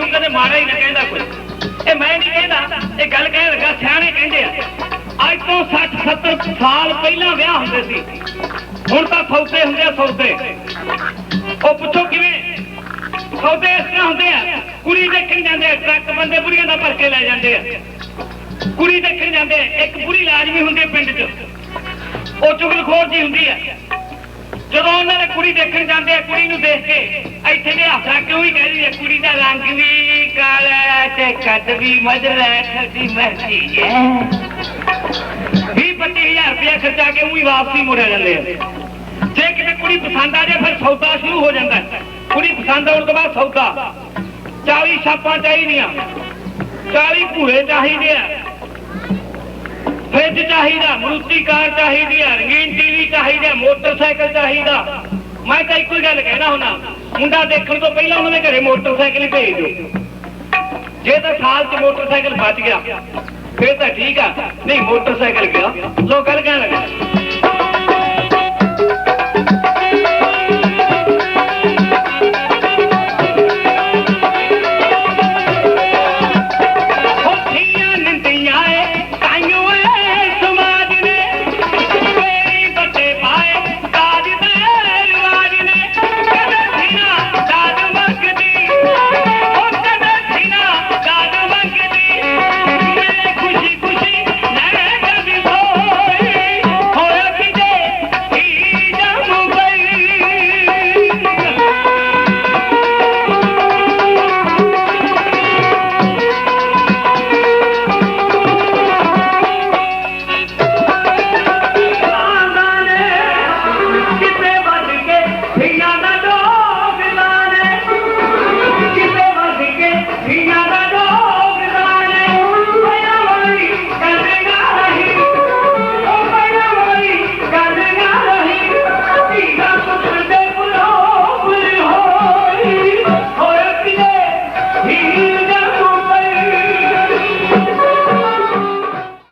ਮੈਨੂੰ ਕਦੇ ਮਾੜਾ ਹੀ ਨਾ ਕਹਿੰਦਾ ਕੋਈ। ਇਹ ਮੈਂ ਨਹੀਂ ਕਹਿੰਦਾ, ਇਹ ਗੱਲ ਕਹਿ ਲੱਗਾ, ਸਿਆਣੇ ਕਹਿੰਦੇ ਆ। ਅੱਜ ਤੋਂ 60 70 ਸਾਲ ਪਹਿਲਾਂ ਵਿਆਹ ਹੁੰਦੇ ਸੀ। ਹੁਣ ਤਾਂ ਸੌਦੇ ਹੁੰਦੇ ਆ, ਸੌਦੇ। ਉਹ ਪੁੱਛੋ ਕਿਵੇਂ? ਸੌਦੇ ਇਸ ਤਰ੍ਹਾਂ ਹੁੰਦੇ ਆ, ਕੁੜੀ ਦੇਖਣ ਜਾਂਦੇ ਆ, ਟਰੱਕ ਬੰਦੇ ਬੁੜੀਆਂ ਦਾ ਭਰ ਕੇ ਲੈ ਜਾਂਦੇ ਆ। ਕੁੜੀ ਦੇਖਣ ਜਾਂਦੇ ਇੱਕ ਬੁੜੀ ਲਾਜ਼ਮੀ ਹੁੰਦੀ ਪਿੰਡ 'ਚ। ਉਹ ਚੁਗਲਖੋਰ ਜੀ ਹੁੰਦੀ ਆ। ਜਦੋਂ ਉਹਨਾਂ ਨੇ ਕੁੜੀ ਦੇਖਣ ਜਾਂਦੇ ਆ, ਕੁੜੀ ਨੂੰ ਦੇਖ ਕੇ ਇੱਥੇ ਦੇ ਹਾਸਾ ਕਿਉਂ ਹੀ ਕਹਿੰਦੀ ਹੈ ਕੁੜੀ ਦਾ ਰੰਗ ਵੀ ਕਾਲਾ ਤੇ ਕੱਦ ਵੀ ਮਜਰਾ ਖਦੀ ਮਰਦੀ ਹੈ। 20 25000 ਰੁਪਇਆ ਖਰਚਾ ਕੇ ਉਹੀ ਵਾਪਸੀ ਮੁੜ ਜਾਂਦੇ ਆ। ਜੇ ਕਿਤੇ ਕੁੜੀ ਪਸੰਦ ਆ ਜਾਏ, ਫਿਰ ਸੌਦਾ ਸ਼ੁਰੂ ਹੋ ਜਾਂਦਾ ਕੁੜੀ ਪਸੰਦ ਆਉਣ ਤੋਂ ਬਾਅਦ ਸੌਦਾ। 40 ਛਾਪਾਂ ਚਾਹੀਦੀਆਂ। 40 ਭੂਰੇ ਚਾਹੀਦੇ ਆ। ਫ੍ਰਿਜ ਚਾਹੀਦਾ, ਮਰੂਤੀ ਕਾਰ ਚਾਹੀਦੀ ਹੈ, ਰੰਗੀਨ ਟੀਵੀ ਚਾਹੀਦਾ, ਮੋਟਰਸਾਈਕਲ ਚਾਹੀਦਾ। ਮੈਂ ਤਾਂ ਇੱਕੋ ਹੀ ਗੱਲ ਕਹਿਣਾ ਹੁਣਾ, ਮੁੰਡਾ ਦੇਖਣ ਤੋਂ ਪਹਿਲਾਂ ਉਹਨਾਂ ਦੇ ਘਰੇ ਮੋਟਰਸਾਈਕਲ ਹੀ ਭੇਜ। ਦਿਓ ਜੇ ਤਾਂ ਸਾਲ 'ਚ ਮੋਟਰਸਾਈਕਲ ਬਚ ਗਿਆ, ਫਿਰ ਤਾਂ ਠੀਕ ਆ, ਨਹੀਂ ਮੋਟਰਸਾਈਕਲ ਗਿਆ। ਲੋਕ ਗੱਲ ਕਹਿਣ